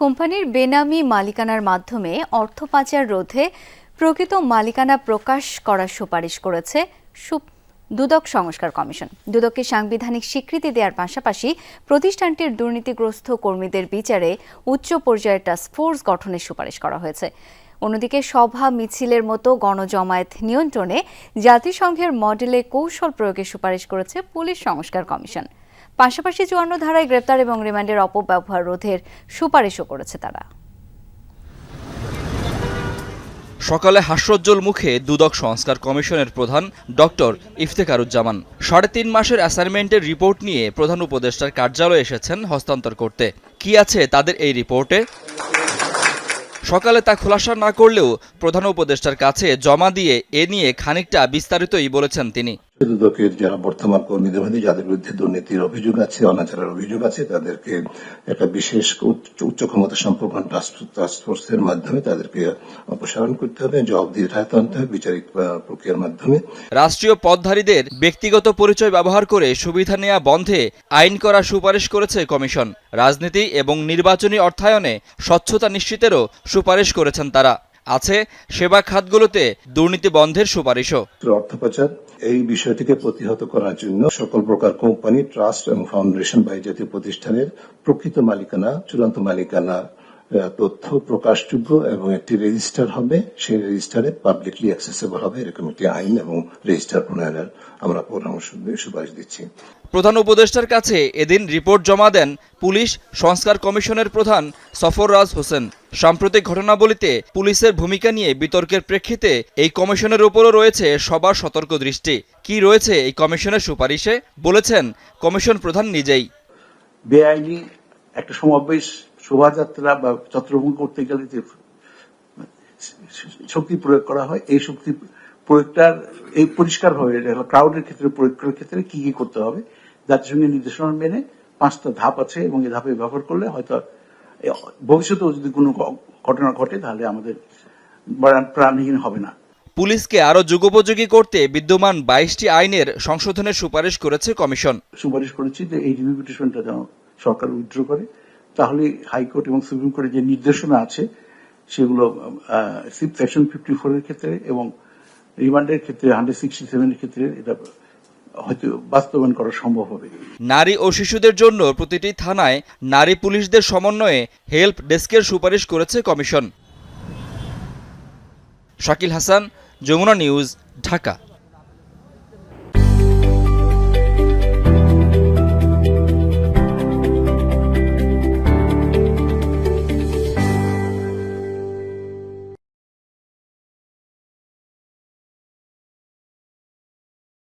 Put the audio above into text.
কোম্পানির বেনামি মালিকানার মাধ্যমে অর্থ পাচার রোধে প্রকৃত মালিকানা প্রকাশ করার সুপারিশ করেছে দুদক সংস্কার কমিশন। দুদককে সাংবিধানিক স্বীকৃতি দেওয়ার পাশাপাশি প্রতিষ্ঠানটির দুর্নীতিগ্রস্ত কর্মীদের বিচারে উচ্চ পর্যায়ের টাস্কফোর্স গঠনের সুপারিশ করা হয়েছে। অন্যদিকে সভা মিছিলের মতো গণজমায়েত নিয়ন্ত্রণে জাতিসংঘের মডেলে কৌশল প্রয়োগের সুপারিশ করেছে পুলিশ সংস্কার কমিশন। পাশাপাশি চুয়ান্ন ধারায় গ্রেপ্তার এবং রিমান্ডের অপব্যবহার রোধের সুপারিশও করেছে তারা। সকালে হাস্যোজ্জ্বল মুখে দুদক সংস্কার কমিশনের প্রধান ডক্টর ইফতেকারুজ্জামান সাড়ে তিন মাসের অ্যাসাইনমেন্টের রিপোর্ট নিয়ে প্রধান উপদেষ্টার কার্যালয়ে এসেছেন হস্তান্তর করতে। কি আছে তাদের এই রিপোর্টে? সকালে তা খোলাসা না করলেও প্রধান উপদেষ্টার কাছে জমা দিয়ে এ নিয়ে খানিকটা বিস্তারিতই বলেছেন তিনি। দুদকের যারা বর্তমান কর্মীদের মধ্যে, যাদের বিরুদ্ধে দুর্নীতির অভিযোগ আছে, অনাচারের অভিযোগ আছে, তাদেরকে একটা বিশেষ উচ্চ ক্ষমতা সম্পন্ন টাস্কফোর্সের মাধ্যমে তাদেরকে অপসারণ করতে হবে জবাবদিহিতা আনতে হবে বিচারিক প্রক্রিয়ার মাধ্যমে। রাষ্ট্রীয় পদধারীদের ব্যক্তিগত পরিচয় ব্যবহার করে সুবিধা নেওয়া বন্ধে আইন করা সুপারিশ করেছে কমিশন। রাজনীতি এবং নির্বাচনী অর্থায়নে স্বচ্ছতা নিশ্চিতেরও সুপারিশ করেছেন তারা। আছে সেবা খাতগুলোতে দুর্নীতি বন্ধের সুপারিশও। অর্থ পাচার এই বিষয়টিকে প্রতিহত করার জন্য সকল প্রকার কোম্পানি ট্রাস্ট এবং ফাউন্ডেশন বা জাতীয় প্রতিষ্ঠানের প্রকৃত মালিকানা চূড়ান্ত মালিকানা তথ্য প্রকাশযোগ্য এবং একটি রেজিস্টার হবে। সেই রেজিস্টারে পাবলিকলি অ্যাক্সেসেবল হবে। এরকম একটি আইন এবং রেজিস্টার প্রণয়নের আমরা পরামর্শ সুপারিশ দিচ্ছি। প্রধান উপদেষ্টার কাছে এদিন রিপোর্ট জমা দেন পুলিশ সংস্কার কমিশনের প্রধান সফররাজ হোসেন। সাম্প্রতিক ঘটনাবলিতে পুলিশের ভূমিকা নিয়ে বিতর্কের প্রেক্ষিতে এই কমিশনের উপরও রয়েছে সবার সতর্ক দৃষ্টি। কি রয়েছে এই কমিশনের সুপারিশে? বলেছেন কমিশন প্রধান নিজেই। বেআইনি একটা সমাবেশ, শোভাযাত্রা বা ছত্রভঙ্গ করতে গেলে যে শক্তি প্রয়োগ করা হয়, এই শক্তি প্রয়োগটার এই পরিষ্কার ভাবে ক্রাউডের ক্ষেত্রে প্রয়োগ করার ক্ষেত্রে কি কি করতে হবে, জাতিসংঘের নির্দেশনা মেনে পাঁচটা ধাপ আছে এবং এই ধাপে ব্যবহার করলে হয়তো ভবিষ্যতেও যদি কোনো ঘটনা ঘটে তাহলে আমাদের প্রাণ- প্রাণহীন হবে না। পুলিশকে আরও যুগোপযোগী করতে বিদ্যমান বাইশটি আইনের সংশোধনের সুপারিশ করেছে কমিশন। সুপারিশ করেছি যে এই রিভিউ পিটিশনটা যেন সরকার উইথড্র করে। তাহলে হাইকোর্ট এবং সুপ্রিম কোর্টের যে নির্দেশনা আছে সেগুলো সেকশন ফিফটি ফোর এর ক্ষেত্রে এবং রিমান্ডের ক্ষেত্রে হান্ড্রেড সিক্সটি সেভেন এর ক্ষেত্রে এটা হয়তো বাস্তবায়ন করা সম্ভব হবে। নারী ও শিশুদের জন্য প্রতিটি থানায় নারী পুলিশদের সমন্বয়ে হেল্প ডেস্কের সুপারিশ করেছে কমিশন। শাকিল হাসান, যমুনা নিউজ, ঢাকা।